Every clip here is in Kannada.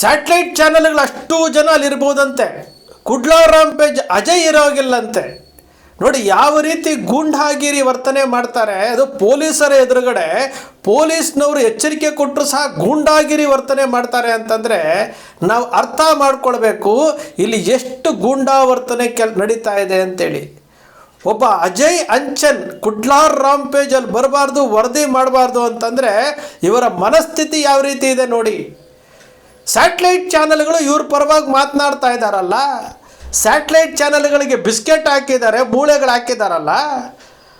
ಸ್ಯಾಟಲೈಟ್ ಚಾನೆಲ್ಗಳು ಅಷ್ಟು ಜನ ಅಲ್ಲಿರ್ಬೋದಂತೆ. ಕುಡ್ಲಾ ಪೇಜ್ ಅಜಯ್ ಇರೋಗಿಲ್ಲಂತೆ. ನೋಡಿ, ಯಾವ ರೀತಿ ಗೂಂಡಾಗಿರಿ ವರ್ತನೆ ಮಾಡ್ತಾರೆ. ಅದು ಪೊಲೀಸರ ಎದುರುಗಡೆ ಪೊಲೀಸ್ನವರು ಎಚ್ಚರಿಕೆ ಕೊಟ್ಟರು ಸಹ ಗೂಂಡಾಗಿರಿ ವರ್ತನೆ ಮಾಡ್ತಾರೆ ಅಂತಂದರೆ ನಾವು ಅರ್ಥ ಮಾಡ್ಕೊಳ್ಬೇಕು, ಇಲ್ಲಿ ಎಷ್ಟು ಗೂಂಡಾ ವರ್ತನೆ ಕೆಲ್ ನಡೀತಾ ಇದೆ ಅಂತೇಳಿ. ಒಬ್ಬ ಅಜಯ್ ಅಂಚನ್ ಕುಡ್ಲಾರ್ ರಾಮ್ ಪೇಜಲ್ಲಿ ಬರಬಾರ್ದು, ವರದಿ ಮಾಡಬಾರ್ದು ಅಂತಂದರೆ ಇವರ ಮನಸ್ಥಿತಿ ಯಾವ ರೀತಿ ಇದೆ ನೋಡಿ. ಸ್ಯಾಟ್ಲೈಟ್ ಚಾನೆಲ್ಗಳು ಇವ್ರ ಪರವಾಗಿ ಮಾತನಾಡ್ತಾ ಇದ್ದಾರಲ್ಲ ಸ್ಯಾಟ್ಲೈಟ್ ಚಾನೆಲ್ಗಳಿಗೆ ಬಿಸ್ಕೆಟ್ ಹಾಕಿದ್ದಾರೆ, ಮೂಳೆಗಳು ಹಾಕಿದಾರಲ್ಲ?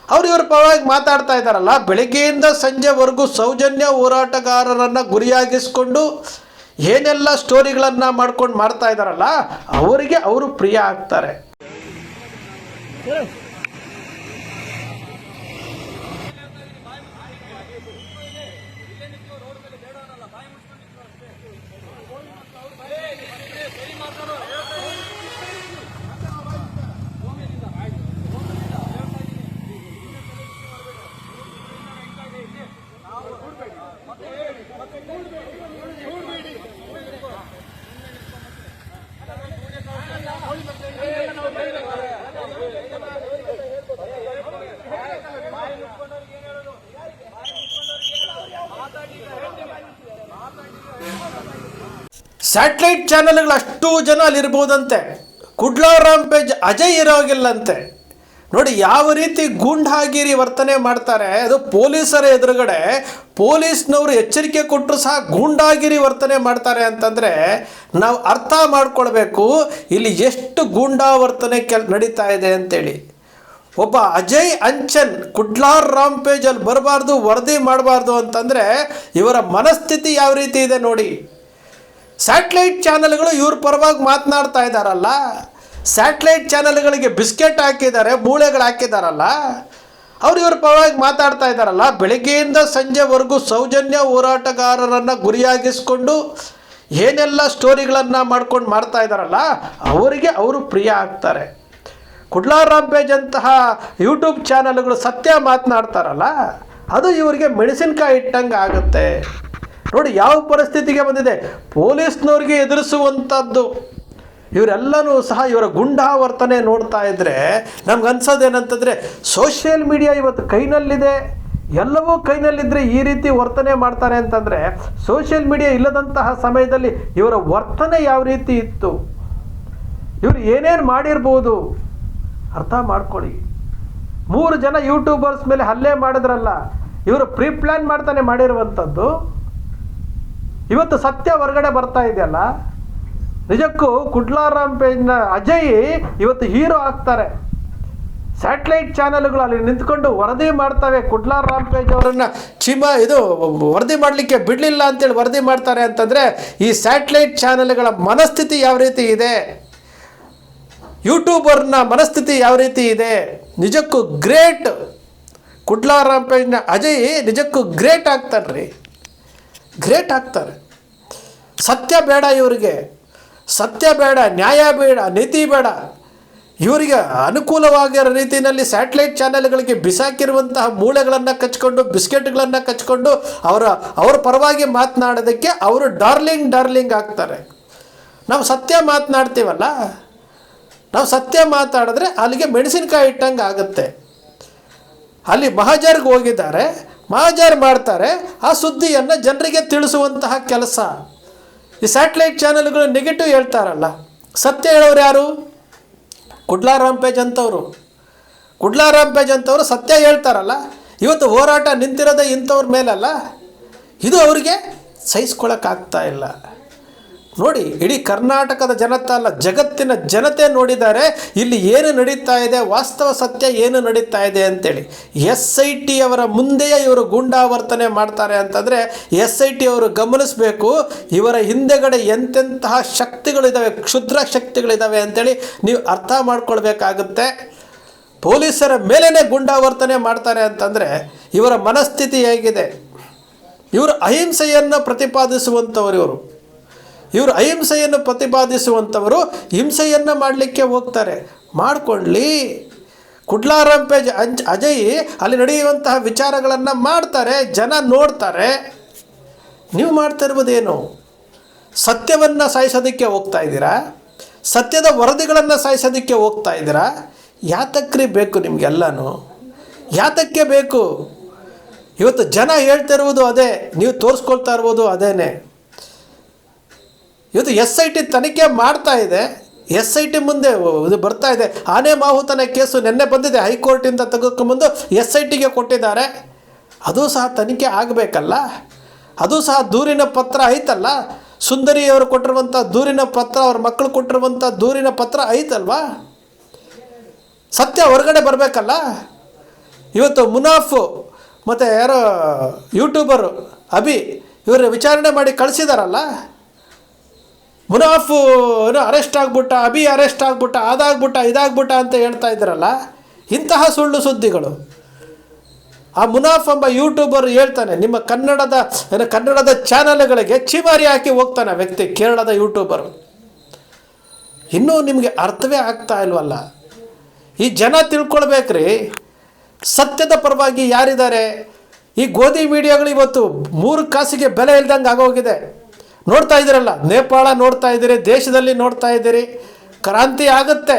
ಅವ್ರು ಇವ್ರ ಪರವಾಗಿ ಮಾತಾಡ್ತಾ ಇದ್ದಾರಲ್ಲ ಬೆಳಗ್ಗೆಯಿಂದ ಸಂಜೆವರೆಗೂ ಸೌಜನ್ಯ ಹೋರಾಟಗಾರರನ್ನು ಗುರಿಯಾಗಿಸ್ಕೊಂಡು ಏನೆಲ್ಲ ಸ್ಟೋರಿಗಳನ್ನು ಮಾಡ್ಕೊಂಡು ಮಾಡ್ತಾ ಇದ್ದಾರಲ್ಲ ಅವರಿಗೆ ಅವರು ಪ್ರಿಯ ಆಗ್ತಾರೆ. ಸ್ಯಾಟಲೈಟ್ ಚಾನೆಲ್ಗಳು ಅಷ್ಟು ಜನ ಅಲ್ಲಿರ್ಬೋದಂತೆ. ಕುಡ್ಲಾ ರಾಂಪೇಜ್ ಅಜಯ್ ಇರೋಗಿಲ್ಲಂತೆ. ನೋಡಿ, ಯಾವ ರೀತಿ ಗೂಂಡಾಗಿರಿ ವರ್ತನೆ ಮಾಡ್ತಾರೆ, ಅದು ಪೊಲೀಸರ ಎದುರುಗಡೆ, ಪೊಲೀಸ್ನವರು ಎಚ್ಚರಿಕೆ ಕೊಟ್ಟರು ಸಹ ಗೂಂಡಾಗಿರಿ ವರ್ತನೆ ಮಾಡ್ತಾರೆ ಅಂತಂದರೆ, ನಾವು ಅರ್ಥ ಮಾಡ್ಕೊಳ್ಬೇಕು, ಇಲ್ಲಿ ಎಷ್ಟು ಗೂಂಡಾ ವರ್ತನೆ ಕೆಲ್ ನಡೀತಾ ಇದೆ ಅಂತೇಳಿ. ಒಬ್ಬ ಅಜಯ್ ಅಂಚನ್ ಕುಡ್ಲಾರ್ ರಾಂಪೇಜಲ್ಲಿ ಬರಬಾರ್ದು, ವರದಿ ಮಾಡಬಾರ್ದು ಅಂತಂದರೆ, ಇವರ ಮನಸ್ಥಿತಿ ಯಾವ ರೀತಿ ಇದೆ ನೋಡಿ. ಸ್ಯಾಟ್ಲೈಟ್ ಚಾನೆಲ್ಗಳು ಇವ್ರ ಪರವಾಗಿ ಮಾತನಾಡ್ತಾ ಇದ್ದಾರಲ್ಲ ಸ್ಯಾಟ್ಲೈಟ್ ಚಾನೆಲ್ಗಳಿಗೆ ಬಿಸ್ಕೆಟ್ ಹಾಕಿದ್ದಾರೆ, ಮೂಳೆಗಳು ಹಾಕಿದಾರಲ್ಲ? ಅವ್ರು ಇವ್ರ ಪರವಾಗಿ ಮಾತಾಡ್ತಾ ಇದ್ದಾರಲ್ಲ ಬೆಳಗ್ಗೆಯಿಂದ ಸಂಜೆವರೆಗೂ ಸೌಜನ್ಯ ಹೋರಾಟಗಾರರನ್ನು ಗುರಿಯಾಗಿಸ್ಕೊಂಡು ಏನೆಲ್ಲ ಸ್ಟೋರಿಗಳನ್ನು ಮಾಡ್ಕೊಂಡು ಮಾಡ್ತಾ ಇದ್ದಾರಲ್ಲ ಅವರಿಗೆ ಅವರು ಪ್ರಿಯ ಆಗ್ತಾರೆ. ಕುಡ್ಲಾರ್ ರಾಂಪೇಜ್ ಅಂತಹ ಯೂಟ್ಯೂಬ್ ಚಾನಲ್ಗಳು ಸತ್ಯ ಮಾತನಾಡ್ತಾರಲ್ಲ, ಅದು ಇವರಿಗೆ ಮೆಣಸಿನ್ಕಾಯಿ ಇಟ್ಟಂಗೆ ಆಗುತ್ತೆ. ನೋಡಿ ಯಾವ ಪರಿಸ್ಥಿತಿಗೆ ಬಂದಿದೆ? ಪೊಲೀಸ್ನವ್ರಿಗೆ ಎದುರಿಸುವಂಥದ್ದು ಇವರೆಲ್ಲನೂ ಸಹ ಇವರ ಗುಂಡಾವರ್ತನೆ ನೋಡ್ತಾ ಇದ್ದರೆ ನಮ್ಗೆ ಅನ್ಸೋದೇನಂತಂದರೆ ಸೋಷಿಯಲ್ ಮೀಡಿಯಾ ಇವತ್ತು ಕೈನಲ್ಲಿದೆ. ಎಲ್ಲವೂ ಕೈನಲ್ಲಿದ್ದರೆ ಈ ರೀತಿ ವರ್ತನೆ ಮಾಡ್ತಾರೆ ಅಂತಂದರೆ ಸೋಷಿಯಲ್ ಮೀಡಿಯಾ ಇಲ್ಲದಂತಹ ಸಮಯದಲ್ಲಿ ಇವರ ವರ್ತನೆ ಯಾವ ರೀತಿ ಇತ್ತು? ಇವರು ಏನೇನು ಮಾಡಿರ್ಬೋದು? ಅರ್ಥ ಮಾಡ್ಕೊಳ್ಳಿ. ಮೂರು ಜನ ಯೂಟ್ಯೂಬರ್ಸ್ ಮೇಲೆ ಹಲ್ಲೆ ಮಾಡಿದ್ರಲ್ಲ, ಇವರು ಪ್ರೀ ಪ್ಲ್ಯಾನ್ ಮಾಡ್ತಾನೆ ಮಾಡಿರುವಂಥದ್ದು ಇವತ್ತು ಸತ್ಯ ಹೊರಗಡೆ ಬರ್ತಾ ಇದೆಯಲ್ಲ? ನಿಜಕ್ಕೂ ಕುಡ್ಲಾರಾಮ್ ಪೇಜ್ನ ಅಜಯ್ ಇವತ್ತು ಹೀರೋ ಆಗ್ತಾರೆ. ಸ್ಯಾಟಲೈಟ್ ಚಾನೆಲ್ಗಳು ಅಲ್ಲಿ ನಿಂತ್ಕೊಂಡು ವರದಿ ಮಾಡ್ತವೆ ಕುಡ್ಲಾರ್ ಪೇಜ್ ಅವರನ್ನು. ಚಿಮ, ಇದು ವರದಿ ಮಾಡಲಿಕ್ಕೆ ಬಿಡಲಿಲ್ಲ ಅಂತೇಳಿ ವರದಿ ಮಾಡ್ತಾರೆ ಅಂತಂದರೆ ಈ ಸ್ಯಾಟಲೈಟ್ ಚಾನೆಲ್ಗಳ ಮನಸ್ಥಿತಿ ಯಾವ ರೀತಿ ಇದೆ? ಯೂಟ್ಯೂಬರ್ನ ಮನಸ್ಥಿತಿ ಯಾವ ರೀತಿ ಇದೆ? ನಿಜಕ್ಕೂ ಗ್ರೇಟ್. ಕುಡ್ಲಾರ್ ಪೇಜ್ನ ಅಜಯ್ ನಿಜಕ್ಕೂ ಗ್ರೇಟ್ ಆಗ್ತಾನೆ ರೀ ಗ್ರೇಟ್ ಆಗ್ತಾರೆ. ಸತ್ಯ ಬೇಡ ಇವರಿಗೆ. ಸತ್ಯ ಬೇಡ, ನ್ಯಾಯ ಬೇಡ, ನೀತಿ ಬೇಡ. ಇವರಿಗೆ ಅನುಕೂಲವಾಗಿರೋ ರೀತಿಯಲ್ಲಿ ಸ್ಯಾಟಲೈಟ್ ಚಾನೆಲ್ಗಳಿಗೆ ಬಿಸಾಕಿರುವಂತಹ ಮೂಳೆಗಳನ್ನು ಕಚ್ಕೊಂಡು, ಬಿಸ್ಕೆಟ್ಗಳನ್ನು ಕಚ್ಕೊಂಡು ಅವರ, ಅವ್ರ ಪರವಾಗಿ ಮಾತನಾಡೋದಕ್ಕೆ ಅವರು ಡಾರ್ಲಿಂಗ್ ಡಾರ್ಲಿಂಗ್ ಆಗ್ತಾರೆ. ನಾವು ಸತ್ಯ ಮಾತನಾಡ್ತೀವಲ್ಲ? ನಾವು ಸತ್ಯ ಮಾತಾಡಿದ್ರೆ ಅಲ್ಲಿಗೆ ಮೆಣಸಿನ್ಕಾಯಿ ಇಟ್ಟಂಗೆ ಆಗುತ್ತೆ. ಅಲ್ಲಿ ಮಹಾಜರ್ಗೆ ಹೋಗಿದ್ದಾರೆ. ಮಹಾಜರ್ ಮಾಡ್ತಾರೆ, ಆ ಸುದ್ದಿಯನ್ನು ಜನರಿಗೆ ತಿಳಿಸುವಂತಹ ಕೆಲಸ. ಈ ಸ್ಯಾಟಲೈಟ್ ಚಾನೆಲ್ಗಳು ನೆಗೆಟಿವ್ ಹೇಳ್ತಾರಲ್ಲ, ಸತ್ಯ ಹೇಳೋರು ಯಾರು? ಕುಡ್ಲಾ ರಾಮ್ಪೇಜ್ ಅಂತವರು. ಕುಡ್ಲಾ ರಾಮ್ಪೇಜ್ ಅಂತವರು ಸತ್ಯ ಹೇಳ್ತಾರಲ್ಲ, ಇವತ್ತು ಹೋರಾಟ ನಿಂತಿರೋದೇ ಇಂಥವ್ರ ಮೇಲಲ್ಲ, ಇದು ಅವರಿಗೆ ಸಹಿಸ್ಕೊಳಕ್ಕಾಗ್ತಾ ಇಲ್ಲ. ನೋಡಿ, ಇಡೀ ಕರ್ನಾಟಕದ ಜನತೆ ಅಲ್ಲ, ಜಗತ್ತಿನ ಜನತೆ ನೋಡಿದ್ದಾರೆ, ಇಲ್ಲಿ ಏನು ನಡೀತಾ ಇದೆ, ವಾಸ್ತವ ಸತ್ಯ ಏನು ನಡೀತಾ ಇದೆ ಅಂತೇಳಿ. ಎಸ್ ಐ ಟಿ ಅವರ ಮುಂದೆಯೇ ಇವರು ಗೂಂಡಾವರ್ತನೆ ಮಾಡ್ತಾರೆ ಅಂತಂದರೆ, ಎಸ್ ಐ ಟಿ ಅವರು ಗಮನಿಸಬೇಕು, ಇವರ ಹಿಂದೆಗಡೆ ಎಂತೆಂತಹ ಶಕ್ತಿಗಳಿದ್ದಾವೆ ಕ್ಷುದ್ರ ಶಕ್ತಿಗಳಿದ್ದಾವೆ ಅಂತೇಳಿ ನೀವು ಅರ್ಥ ಮಾಡ್ಕೊಳ್ಬೇಕಾಗುತ್ತೆ. ಪೊಲೀಸರ ಮೇಲೇ ಗೂಂಡಾವರ್ತನೆ ಮಾಡ್ತಾರೆ ಅಂತಂದರೆ, ಇವರ ಮನಸ್ಥಿತಿ ಹೇಗಿದೆ? ಇವರು ಅಹಿಂಸೆಯನ್ನು ಪ್ರತಿಪಾದಿಸುವಂಥವ್ರು ಇವರು. ಇವರು ಅಹಿಂಸೆಯನ್ನು ಪ್ರತಿಪಾದಿಸುವಂಥವರು ಹಿಂಸೆಯನ್ನು ಮಾಡಲಿಕ್ಕೆ ಹೋಗ್ತಾರೆ. ಮಾಡಿಕೊಳ್ಳಿ. ಕುಡ್ಲಾರಂಪೇಜ್ ಅಂಜ್ ಅಜಯ್ ಅಲ್ಲಿ ನಡೆಯುವಂತಹ ವಿಚಾರಗಳನ್ನು ಮಾಡ್ತಾರೆ, ಜನ ನೋಡ್ತಾರೆ. ನೀವು ಮಾಡ್ತಾ ಇರ್ಬೋದೇನು ಸತ್ಯವನ್ನು ಸಾಯಿಸೋದಕ್ಕೆ ಹೋಗ್ತಾ ಇದ್ದೀರಾ? ಸತ್ಯದ ವರದಿಗಳನ್ನು ಸಾಯಿಸೋದಕ್ಕೆ ಹೋಗ್ತಾ ಇದ್ದೀರಾ? ಯಾತಕ್ರಿ ಬೇಕು ನಿಮಗೆಲ್ಲನೂ? ಯಾತಕ್ಕೆ ಬೇಕು? ಇವತ್ತು ಜನ ಹೇಳ್ತಿರುವುದು ಅದೇ, ನೀವು ತೋರಿಸ್ಕೊಳ್ತಾ ಇರ್ಬೋದು ಅದೇನೆ. ಇವತ್ತು ಎಸ್ ಐ ಟಿ ತನಿಖೆ ಮಾಡ್ತಾ ಇದೆ. ಎಸ್ ಐ ಟಿ ಮುಂದೆ ಇದು ಬರ್ತಾ ಇದೆ. ಆನೆ ಮಾಹುತನ ಕೇಸು ನಿನ್ನೆ ಬಂದಿದೆ. ಹೈಕೋರ್ಟಿಂದ ತೆಗೆದುಕೊಂಬಂದು ಎಸ್ ಐ ಟಿಗೆ ಕೊಟ್ಟಿದ್ದಾರೆ. ಅದು ಸಹ ತನಿಖೆ ಆಗಬೇಕಲ್ಲ? ಅದು ಸಹ ದೂರಿನ ಪತ್ರ ಐತಲ್ಲ? ಸುಂದರಿಯವರು ಕೊಟ್ಟಿರುವಂಥ ದೂರಿನ ಪತ್ರ, ಅವ್ರ ಮಕ್ಕಳು ಕೊಟ್ಟಿರುವಂಥ ದೂರಿನ ಪತ್ರ ಐತಲ್ವಾ? ಸತ್ಯ ಹೊರಗಡೆ ಬರಬೇಕಲ್ಲ? ಇವತ್ತು ಮುನಾಫು ಮತ್ತು ಯಾರೋ ಯೂಟ್ಯೂಬರು ಅಭಿ ಇವರು ವಿಚಾರಣೆ ಮಾಡಿ ಕಳಿಸಿದಾರಲ್ಲ? ಮುನಾಫು ಅರೆಸ್ಟ್ ಆಗ್ಬಿಟ್ಟ, ಅಭಿ ಅರೆಸ್ಟ್ ಆಗ್ಬಿಟ್ಟ, ಅದಾಗ್ಬಿಟ್ಟ, ಇದಾಗ್ಬಿಟ್ಟ ಅಂತ ಹೇಳ್ತಾ ಇದ್ರಲ್ಲ, ಇಂತಹ ಸುಳ್ಳು ಸುದ್ದಿಗಳು. ಆ ಮುನಾಫ್ ಎಂಬ ಯೂಟ್ಯೂಬರ್ ಹೇಳ್ತಾನೆ, ನಿಮ್ಮ ಕನ್ನಡದ ಕನ್ನಡದ ಚಾನಲ್ಗಳಿಗೆ ಚಿಮಾರಿ ಹಾಕಿ ಹೋಗ್ತಾನೆ ವ್ಯಕ್ತಿ, ಕೇರಳದ ಯೂಟ್ಯೂಬರ್. ಇನ್ನೂ ನಿಮಗೆ ಅರ್ಥವೇ ಆಗ್ತಾ ಇಲ್ವಲ್ಲ? ಈ ಜನ ತಿಳ್ಕೊಳ್ಬೇಕ್ರಿ. ಸತ್ಯದ ಪರವಾಗಿ ಯಾರಿದ್ದಾರೆ? ಈ ಗೋಧಿ ಮೀಡಿಯಾಗಳು ಇವತ್ತು ಮೂರು ಕಾಸಿಗೆ ಬೆಲೆ ಇಲ್ದಂಗೆ ಆಗೋಗಿದೆ. ನೋಡ್ತಾ ಇದ್ದೀರಲ್ಲ, ನೇಪಾಳ ನೋಡ್ತಾ ಇದ್ದೀರಿ, ದೇಶದಲ್ಲಿ ನೋಡ್ತಾ ಇದ್ದೀರಿ, ಕ್ರಾಂತಿ ಆಗುತ್ತೆ,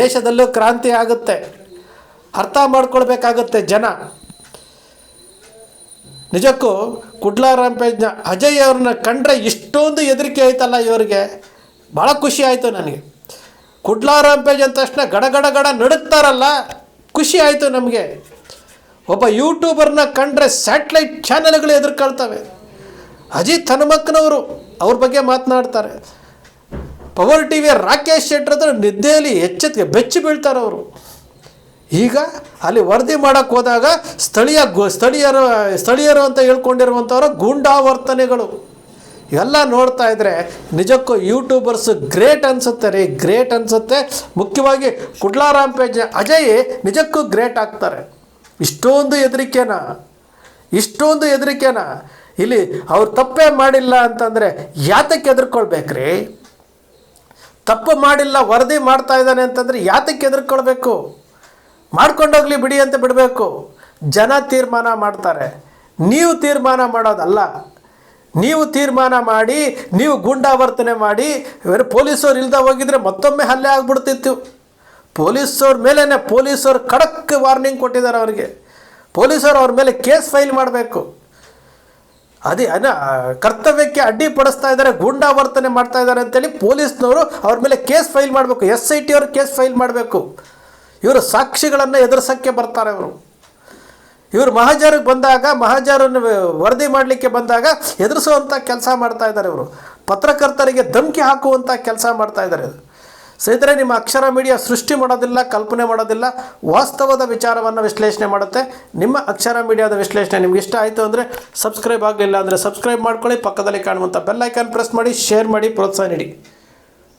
ದೇಶದಲ್ಲೂ ಕ್ರಾಂತಿ ಆಗುತ್ತೆ, ಅರ್ಥ ಮಾಡ್ಕೊಳ್ಬೇಕಾಗುತ್ತೆ ಜನ. ನಿಜಕ್ಕೂ ಕುಡ್ಲಾರಾಂಪೇಜ್ನ ಅಜಯ್ ಅವ್ರನ್ನ ಕಂಡ್ರೆ ಇಷ್ಟೊಂದು ಹೆದರಿಕೆ ಆಯ್ತಲ್ಲ ಇವರಿಗೆ. ಭಾಳ ಖುಷಿ ಆಯಿತು ನನಗೆ. ಕುಡ್ಲಾರಾಂಪೇಜ್ ಅಂದ ತಕ್ಷಣ ಗಡಗಡ ಗಡ ನಡುಕ್ತಾರಲ್ಲ ಖುಷಿ ಆಯಿತು ನಮಗೆ. ಒಬ್ಬ ಯೂಟ್ಯೂಬರ್ನ ಕಂಡ್ರೆ ಸ್ಯಾಟ್ಲೈಟ್ ಚಾನೆಲ್ಗಳು ಎದುರ್ಕೊಳ್ತವೆ. ಅಜಿತ್ ಹನುಮಕ್ಕನವರು ಅವ್ರ ಬಗ್ಗೆ ಮಾತನಾಡ್ತಾರೆ. ಪವರ್ ಟಿ ವಿಯ ರಾಕೇಶ್ ಶೆಟ್ಟರ್ ಹತ್ರ ನಿದ್ದೆಯಲ್ಲಿ ಎಚ್ಚೆತ್ತಿಗೆ ಬೆಚ್ಚಿ ಬೀಳ್ತಾರೆ ಅವರು. ಈಗ ಅಲ್ಲಿ ವರದಿ ಮಾಡೋಕ್ಕೆ ಹೋದಾಗ ಸ್ಥಳೀಯ ಗು ಸ್ಥಳೀಯರು ಸ್ಥಳೀಯರು ಅಂತ ಹೇಳ್ಕೊಂಡಿರುವಂಥವ್ರ ಗೂಂಡಾವರ್ತನೆಗಳು. ಇವೆಲ್ಲ ನೋಡ್ತಾ ಇದ್ದರೆ ನಿಜಕ್ಕೂ ಯೂಟ್ಯೂಬರ್ಸ್ ಗ್ರೇಟ್ ಅನಿಸುತ್ತೆ ರೀ, ಗ್ರೇಟ್ ಅನಿಸುತ್ತೆ. ಮುಖ್ಯವಾಗಿ ಕುಡ್ಲಾರಾಂಪೇಜ್ ಅಜಯ್ ನಿಜಕ್ಕೂ ಗ್ರೇಟ್ ಆಗ್ತಾರೆ. ಇಷ್ಟೊಂದು ಹೆದರಿಕೆನ ಇಷ್ಟೊಂದು ಹೆದರಿಕೆನ. ಇಲ್ಲಿ ಅವ್ರು ತಪ್ಪೇ ಮಾಡಿಲ್ಲ ಅಂತಂದರೆ ಯಾತಕ್ಕೆ ಎದುರ್ಕೊಳ್ಬೇಕ್ರಿ? ತಪ್ಪು ಮಾಡಿಲ್ಲ, ವರದಿ ಮಾಡ್ತಾ ಇದ್ದಾನೆ ಅಂತಂದರೆ ಯಾತಕ್ಕೆ ಎದುರ್ಕೊಳ್ಬೇಕು? ಮಾಡ್ಕೊಂಡೋಗ್ಲಿ ಬಿಡಿ ಅಂತ ಬಿಡಬೇಕು. ಜನ ತೀರ್ಮಾನ ಮಾಡ್ತಾರೆ. ನೀವು ತೀರ್ಮಾನ ಮಾಡೋದಲ್ಲ. ನೀವು ತೀರ್ಮಾನ ಮಾಡಿ, ನೀವು ಗೂಂಡಾವರ್ತನೆ ಮಾಡಿ, ಇವರು ಪೊಲೀಸವ್ರು ಇಲ್ದ ಹೋಗಿದ್ರೆ ಮತ್ತೊಮ್ಮೆ ಹಲ್ಲೆ ಆಗಿಬಿಡ್ತಿತ್ತು. ಪೊಲೀಸವ್ರ ಮೇಲೇ ಪೊಲೀಸವ್ರು ಖಡಕ್ ವಾರ್ನಿಂಗ್ ಕೊಟ್ಟಿದ್ದಾರೆ ಅವರಿಗೆ. ಪೊಲೀಸರು ಅವ್ರ ಮೇಲೆ ಕೇಸ್ ಫೈಲ್ ಮಾಡಬೇಕು. ಅದೇ ಅನ ಕರ್ತವ್ಯಕ್ಕೆ ಅಡ್ಡಿಪಡಿಸ್ತಾ ಇದ್ದಾರೆ ಗೂಂಡಾ ವರ್ತನೆ ಮಾಡ್ತಾ ಇದ್ದಾರೆ ಅಂತೇಳಿ ಪೊಲೀಸ್ನವರು ಅವ್ರ ಮೇಲೆ ಕೇಸ್ ಫೈಲ್ ಮಾಡಬೇಕು, ಎಸ್ ಐ ಟಿ ಅವರು ಕೇಸ್ ಫೈಲ್ ಮಾಡಬೇಕು. ಇವರು ಸಾಕ್ಷಿಗಳನ್ನು ಎದುರಿಸೋಕ್ಕೆ ಬರ್ತಾರೆ ಅವರು ಇವರು ಮಹಾಜರಿಗೆ ಬಂದಾಗ, ಮಹಾಜರನ್ನು ವರದಿ ಮಾಡಲಿಕ್ಕೆ ಬಂದಾಗ ಎದುರಿಸುವಂಥ ಕೆಲಸ ಮಾಡ್ತಾ ಇದ್ದಾರೆ ಇವರು. ಪತ್ರಕರ್ತರಿಗೆ ಧಮಕಿ ಹಾಕುವಂಥ ಕೆಲಸ ಮಾಡ್ತಾ ಇದ್ದಾರೆ. ಸ್ನೇಹಿತರೆ, ನಿಮ್ಮ ಅಕ್ಷರ ಮೀಡಿಯಾ ಸೃಷ್ಟಿ ಮಾಡೋದಿಲ್ಲ, ಕಲ್ಪನೆ ಮಾಡೋದಿಲ್ಲ, ವಾಸ್ತವದ ವಿಚಾರವನ್ನು ವಿಶ್ಲೇಷಣೆ ಮಾಡುತ್ತೆ. ನಿಮ್ಮ ಅಕ್ಷರ ಮೀಡಿಯಾದ ವಿಶ್ಲೇಷಣೆ ನಿಮ್ಗೆ ಇಷ್ಟ ಆಯಿತು ಅಂದರೆ ಸಬ್ಸ್ಕ್ರೈಬ್ ಆಗಲಿಲ್ಲ ಅಂದರೆ ಸಬ್ಸ್ಕ್ರೈಬ್ ಮಾಡ್ಕೊಳ್ಳಿ. ಪಕ್ಕದಲ್ಲಿ ಕಾಣುವಂಥ ಐಕಾನ್ ಪ್ರೆಸ್ ಮಾಡಿ ಶೇರ್ ಮಾಡಿ, ಪ್ರೋತ್ಸಾಹ ನೀಡಿ.